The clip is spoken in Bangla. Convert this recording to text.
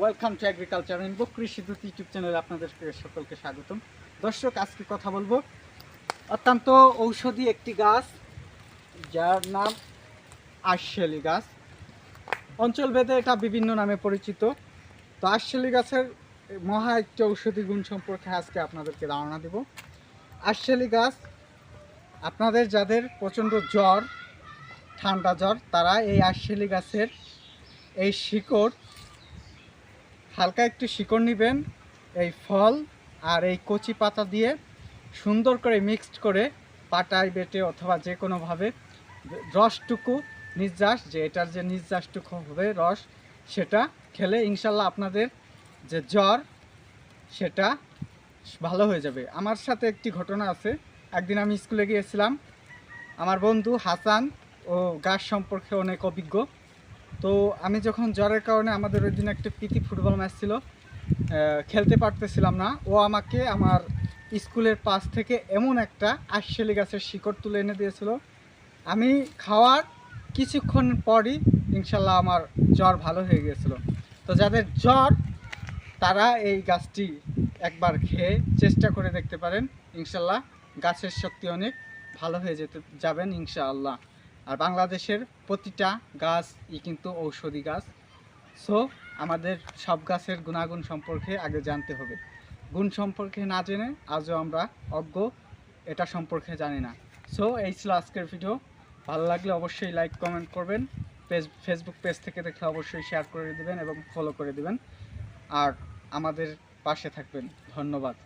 ওয়েলকাম টু এগ্রিকালচার ইনবো কৃষি দূত ইউটিউব চ্যানেলে আপনাদের সকলকে স্বাগতম। দর্শক, আজকে কথা বলব অত্যন্ত ঔষধি একটি গাছ, যার নাম আশশেলি গাছ। অঞ্চলভেদে এটা বিভিন্ন নামে পরিচিত। তো আশশেলি গাছের মহা একটি ঔষধি গুণ সম্পর্কে আজকে আপনাদেরকে ধারণা দেব। আশশেলি গাছ, আপনাদের যাদের প্রচণ্ড জ্বর, ঠান্ডা জ্বর, তারা এই আশশেলি গাছের এই শিকড় হালকা একটু শিকড় নেবেন, এই ফল আর এই কচি পাতা দিয়ে সুন্দর করে মিক্সড করে পাটায় বেটে অথবা যে কোনোভাবে রসটুকু নির্যাস, যে এটার যে নির্যাসটুকু হবে রস, সেটা খেলে ইনশাল্লাহ আপনাদের যে জ্বর, সেটা ভালো হয়ে যাবে। আমার সাথে একটি ঘটনা আছে, একদিন আমি স্কুলে গিয়েছিলাম। আমার বন্ধু হাসান ও গাছ সম্পর্কে অনেক অভিজ্ঞ। তো আমি যখন জ্বরের কারণে আমাদের ওই দিন একটা প্রীতি ফুটবল ম্যাচ ছিল খেলতে পারতেছিলাম না। ও আমাকে আমার স্কুলের পাশ থেকে এমন একটা আশশেলি গাছের শিকড় তুলে এনে দিয়েছিল। আমি খাওয়ার কিছুক্ষণ পরই ইনশাল্লাহ আমার জ্বর ভালো হয়ে গিয়েছিল। তো যাদের জ্বর, তারা এই গাছটি একবার খেয়ে চেষ্টা করে দেখতে পারেন। ইনশাল্লাহ গাছের শক্তি অনেক ভালো হয়ে যেতে যাবেন ইনশাআল্লাহ। আর বাংলাদেশের প্রতিটা গাছ ই কিন্তু ঔষধি গাছ। সো আমাদের সব গাছের গুণাগুণ সম্পর্কে আগে জানতে হবে। গুণ সম্পর্কে না জেনে আজও আমরা অজ্ঞ, এটা সম্পর্কে জানি না। সো এই ছিল আজকের ভিডিও ভালো লাগলে অবশ্যই লাইক কমেন্ট করবেন। পেজ ফেসবুক পেজ থেকে দেখলে অবশ্যই শেয়ার করে দেবেন এবং ফলো করে দেবেন। আর আমাদের পাশে থাকবেন। ধন্যবাদ।